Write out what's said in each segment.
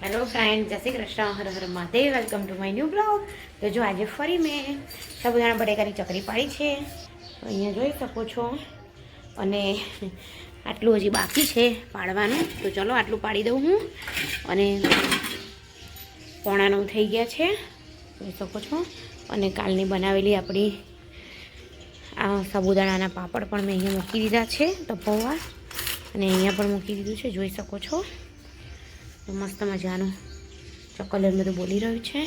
Hello friend જય શ્રી કૃષ્ણ. હર હર Mahadev. Welcome to my new blog તો જો આજે ફરી મેં સાબુદાણા બટેકાની ચકરી પાડી છે. તો અહીંયા જોઈ શકો છો. અને આટલું હજી બાકી છે પાડવાનું. તો ચલો આટલું પાડી દઉં હું. અને પોણા થઈ ગયા છે. જોઈ શકો છો. અને કાલની બનાવેલી આપણી આ સાબુદાણાના પાપડ પણ મેં અહીંયા મૂકી દીધા છે તપવવા અને અહીંયા પણ મૂકી દીધું છે. જોઈ શકો છો. મસ્ત મજાનું ચોકલેટ બધું બોલી રહ્યું છે.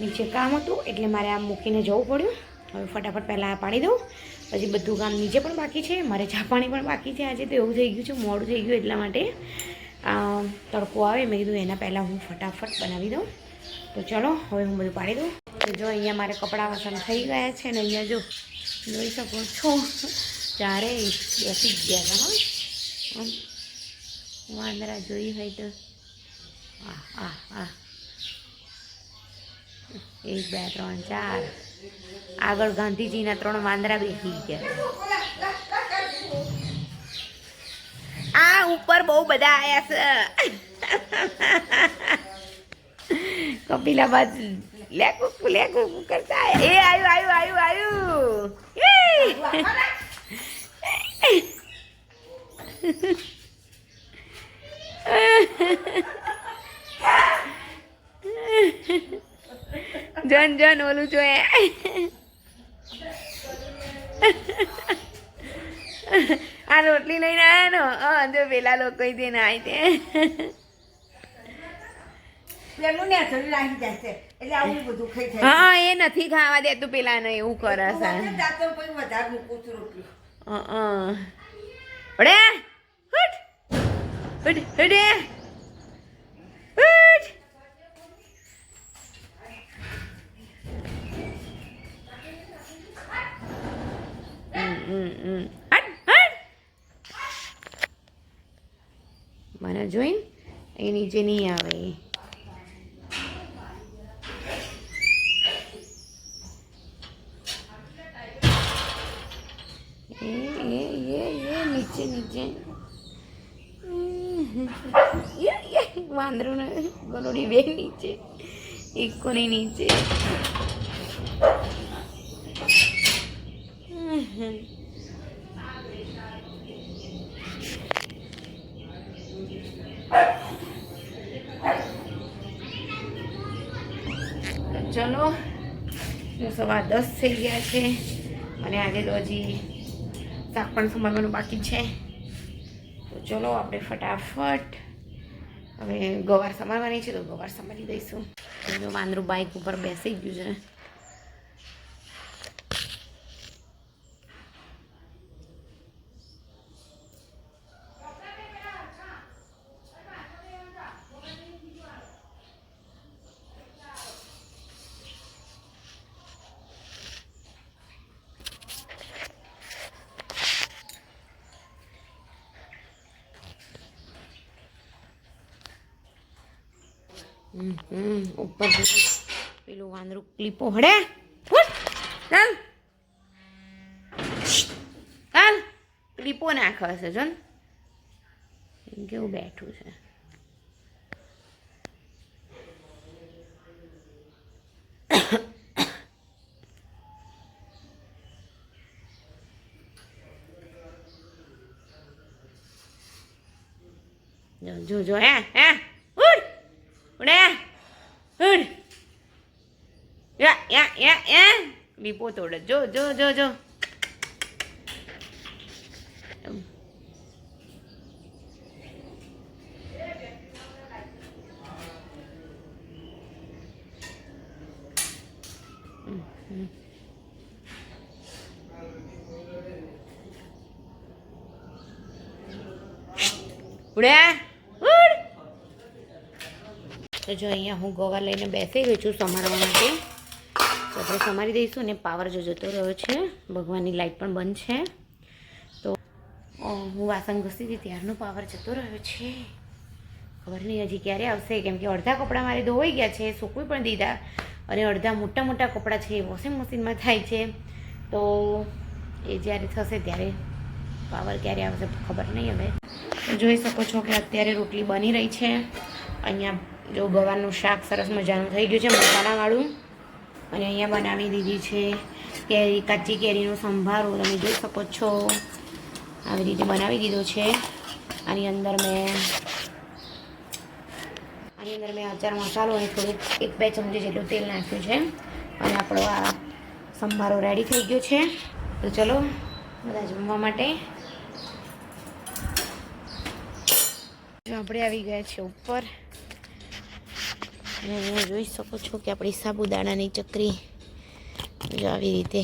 નીચે કામ હતું, એટલે મારે આમ મૂકીને જવું પડ્યું. હવે ફટાફટ પહેલાં પાડી દઉં. પછી બધું કામ નીચે પણ બાકી છે, મારે ચા પાણી પણ બાકી છે. આજે તો એવું થઈ ગયું છે, મોડું થઈ ગયું એટલા માટે. તડકો આવે, મેં કીધું એના પહેલાં હું ફટાફટ બનાવી દઉં. તો ચલો, હવે હું બધું પાડી દઉં. તો જો અહીંયા મારે કપડાં વાસણ થઈ ગયા છે ને અહીંયા જો જોઈ શકો છો. ચારે બેસી ગયા હતા વાંદરા જોઈ હોય તો. આ આ આ એક, બે, ત્રણ, ચાર. આગળ ગાંધીજીના ત્રણ વાંદરા બેસી ગયા. આ ઉપર બહુ બધા આવ્યા છે. કપિલાબાદ લેકુ લેકુ કરતા એ એ આવ્યું આવ્યું આવ્યું આવ્યું જન જન ઓલું જોઈએ આ રોટલી લઈને આવ્યા નો? હા જો પેલા લોકો તેને આવી તે હા એ નથી ખાવા દેતું પેલા ને એવું કરે છે મને જોઈને એ નીચે નહીં આવે એ એ એ નીચે નીચે. એ એ વાંદરો ને ગલોડી બે નીચે, એક કોની નીચે. ચલો સવા દસ થઈ ગયા છે, અને આજે તો હજી શાક પણ સંભાળવાનું બાકી છે. તો ચલો, આપણે ફટાફટ હવે ગવાર સમારવાની છે તો ગવાર સમારી દઈશું વાંદરું બાઇક ઉપર બેસી ગયું છે. ઉપર પેલું વાંદરું ક્લિપો હડે ચાલ. ચાલ. ક્લિપો નાખે છે જો ને કેવું બેઠું છે. જો જો, હે હે. మీ పోతాడ జో జో జో జో ఉడే તો જો અહીંયા હું ગોવા લઈને બેસી ગઈ છું સમારવા માટે. તો આપણે સમારી દઈશું ને પાવર જો જતો રહ્યો છે. ભગવાનની લાઇટ પણ બંધ છે. તો હું વાસણ ઘસી હતી ત્યારનો પાવર જતો રહ્યો છે. ખબર નહીં હજી ક્યારે આવશે. કેમ કે અડધા કપડાં મારે ધોવાઈ ગયા છે, સૂકવી પણ દીધા. અને અડધા મોટા મોટા કપડાં છે એ વોશિંગ મશીનમાં થાય છે. તો, એ જ્યારે થશે ત્યારે પાવર ક્યારે આવશે ખબર નહીં હવે. જોઈ શકો છો કે અત્યારે રોટલી બની રહી છે. અહીંયા જો ગવારનું શાક સરસ મજાનું થઈ ગયું છે, મસાલાવાળું. અને અહીંયા બનાવી દીધી છે કેરી, કાચી કેરીનો સંભારો, તમે જોઈ શકો છો. આવી રીતે બનાવી દીધો છે. આની અંદર મેં, આની અંદર મેં અચાર મસાલો અને થોડુંક એક બે ચમચી જેટલું તેલ નાખ્યું છે. અને આપણો આ સંભારો રેડી થઈ ગયો છે. તો ચલો, બધા જમવા માટે. આપણે આવી ગયા છે ઉપર. અને અહીંયા જોઈ શકો છો કે આપણી સાબુદાણાની ચકરી જો આવી રીતે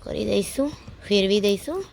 કરી દઈશું, ફેરવી દઈશું.